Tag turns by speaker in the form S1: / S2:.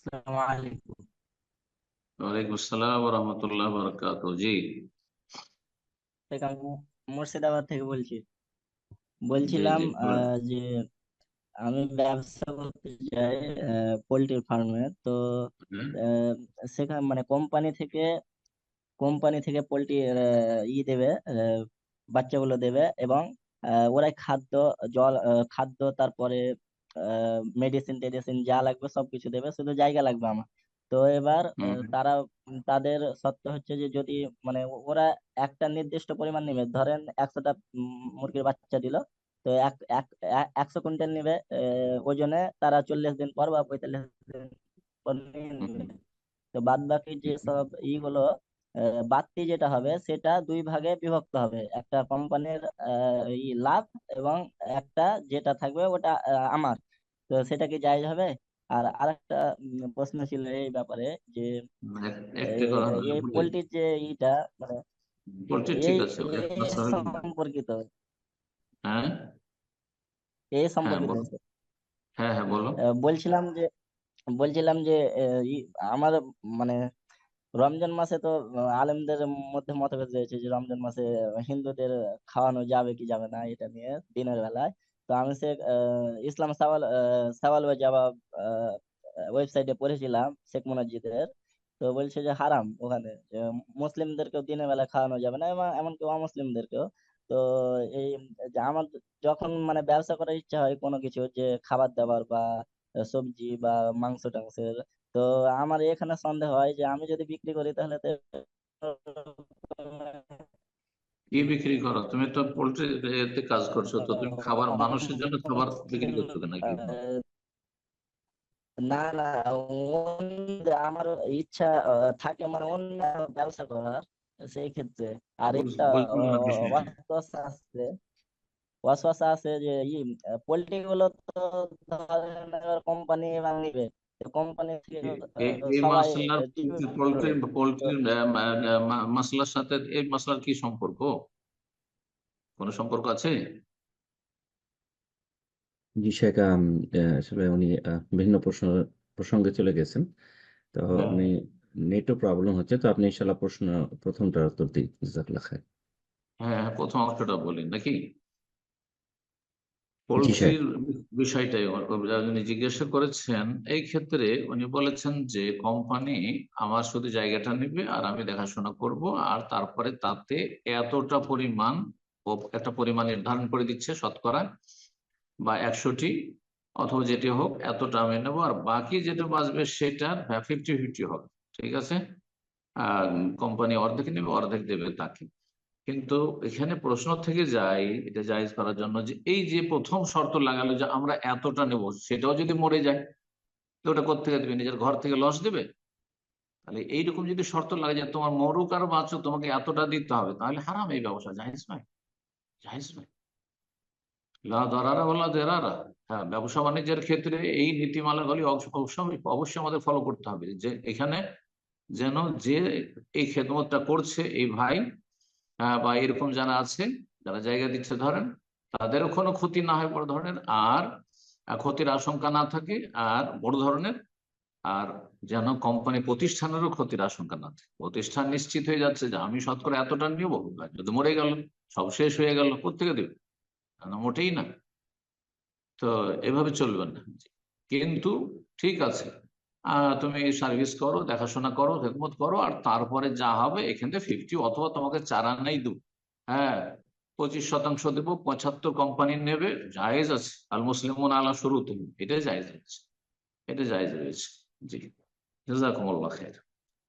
S1: আসসালামু আলাইকুম।
S2: ওয়ালাইকুম আসসালাম রহমতুল্লাহ বরকাত জি।
S1: থেকে আমি মুর্শিদাবাদ থেকে বলছি। বলছিলাম যে আমি ব্যবসা করতে চাই পোল্ট্রি ফার্মে। তো সেখানে মানে কোম্পানি থেকে কোম্পানি থেকে পোল্ট্রি ই দেবে বাচ্চাগুলো দেবে এবং ওরাই খাদ্য জল খাদ্য তারপরে মেডিসিন টেডিসিন যা লাগবে সবকিছু দেবে শুধু জায়গা লাগবে আমার। তো এবার তারা তাদের শর্ত হচ্ছে যে যদি মানে ওরা একটা নির্দিষ্ট পরিমাণ নেবে ধরেন একশোটা মুরগির বাচ্চা দিল তো এক এক এক- একশো কুইন্টাল নেবে ওজনে তারা চল্লিশ দিন পর বা পঁয়তাল্লিশ দিন পর নিয়ে নেবে। তো বাদ বাকি যে সব ইগুলো বাড়তি যেটা হবে সেটা দুই ভাগে বিভক্ত হবে। একটা কোম্পানির লাভ এবং একটা যেটা থাকবে ওটা আমার। তো সেটা কি জায়েজ হবে? আর আরেকটা প্রশ্ন ছিল এই ব্যাপারে যে এই পোল্ট্রির যে ইটা মানে সম্পর্কিত।
S2: হ্যাঁ?
S1: এই
S2: হ্যাঁ
S1: সম্পর্কিত।
S2: হ্যাঁ হ্যাঁ বলো।
S1: বলছিলাম যে বলছিলাম যে আমার মানে রমজান মাসে তো আলেমদের মধ্যে মতভেদ রয়েছে যে রমজান মাসে হিন্দুদের খাওয়ানো যাবে কি যাবে না এটা নিয়ে দিনের বেলায়। তো আমি সে ইসলাম সাওয়াল সাওয়াল ও জবাব ওয়েবসাইটে পড়েছিলাম শেখ মুনাজিদের। তো বলছে যে হারাম ওখানে মুসলিমদেরকেও দিনের বেলা খাওয়ানো যাবে না এবং এমনকি অমুসলিমদেরকেও। তো এই আমার যখন মানে ব্যবসা করার ইচ্ছা হয় কোনো কিছু, যে খাবার দাবার বা সবজি বা মাংস টাংসের। তো আমার এখানে সন্দেহ হয় যে আমি যদি বিক্রি করি তাহলে তো
S2: কি বিক্রি করো? তুমি তো পোল্ট্রি এতে কাজ করছ তো তুমি খাবার মানুষের জন্য খাবার বিক্রি করছ কেন কি?
S1: না না আমার ইচ্ছা থাকে মানে অন্য ব্যবসা করার সেই ক্ষেত্রে। আর একটা আছে। ওয়াসওয়াসা আছে যে ই পোল্ট্রি গুলো তো কোম্পানি সবাই
S2: মাসলার সাথে এই মশলার কি সম্পর্ক? কোনো সম্পর্ক আছে?
S3: জি শেখ আহ, আসলে উনি আহ, বিভিন্ন প্রশ্ন প্রসঙ্গে চলে গেছেন। তো
S2: হ্যাঁ।
S3: উনি নেটও প্রবলেম হচ্ছে তো আপনি ইনশাল্লাহ প্রশ্ন প্রথমটার উত্তর দিন। জাজাকাল্লাহ খায়ের
S2: হ্যাঁ হ্যাঁ, প্রথম অংশটা বলি নাকি? পোলট্রির বিষয়টাই উনি জিজ্ঞাসা করেছেন, এই ক্ষেত্রে উনি বলেছেন যে কোম্পানি আমার শুধু জায়গাটা নেবে আর আমি দেখাশোনা করব আর তারপরে তাতে এতটা পরিমাণ একটা পরিমাণ নির্ধারণ করে দিচ্ছে শতকরা বা একশোটি অথবা যেটি হোক এতটা আমি নেব আর বাকি যেটা বাঁচবে সেটার ফিফটি ফিফটি হবে, ঠিক আছে? কোম্পানি অর্ধেক নেবে, অর্ধেক দেবে তাকে। কিন্তু এখানে প্রশ্ন থেকে যায়, এটা জায়েজ করার জন্য যে এই যে প্রথম শর্ত লাগালো যে আমরা এতটা নেব, সেটাও যদি মরে যায়, তো ওটা কোথেকে দেবে? নিজের ঘর থেকে লস দেবে? তাহলে এইরকম যদি শর্ত লাগে যে তোমার মরুক আর বাঁচো তোমাকে এতটা দিতে হবে, তাহলে হারাম এই ব্যবসা জাহেজ নয়। জাহেজ নয়। লা দরারা ওলা দেরারা। হ্যাঁ ব্যবসা বাণিজ্যের ক্ষেত্রে এই নীতিমালাগুলি অবশ্য- অবশ্যই অবশ্যই আমাদের ফলো করতে হবে যে এখানে যেন যে এই খেদমতটা করছে, এই ভাই বা এরকম যারা আছে, যারা জায়গা দিচ্ছে, ধরেন, তাদেরও কোনো ক্ষতি না হয় বড় ধরনের, আর ক্ষতির আশঙ্কা না থাকে, আর বড় ধরনের, আর যেন কোম্পানি প্রতিষ্ঠানেরও ক্ষতির আশঙ্কা না থাকে। প্রতিষ্ঠান নিশ্চিত হয়ে যাচ্ছে যে, আমি শতকরা এতটা নিব যদি মরে গেল, সব শেষ হয়ে গেল কোথেকে দেবে? মোটেই না। তো এভাবে চলবে না। কিন্তু ঠিক আছে তুমি সার্ভিস করো, দেখাশোনা করো হেকমত করো, আর তারপরে যা হবে এখান ফিফটি অথবা তোমাকে চার আনাই দেবো। হ্যাঁ পঁচিশ শতাংশ দেব, পঁচাত্তর কোম্পানি নেবে, জায়েজ আছে। আল মুসলিম আলা শুরু তুমি এটাই জায়েজ রয়েছে। এটা জায়েজ রয়েছে। জি, জাজাকুমুল্লাহ খের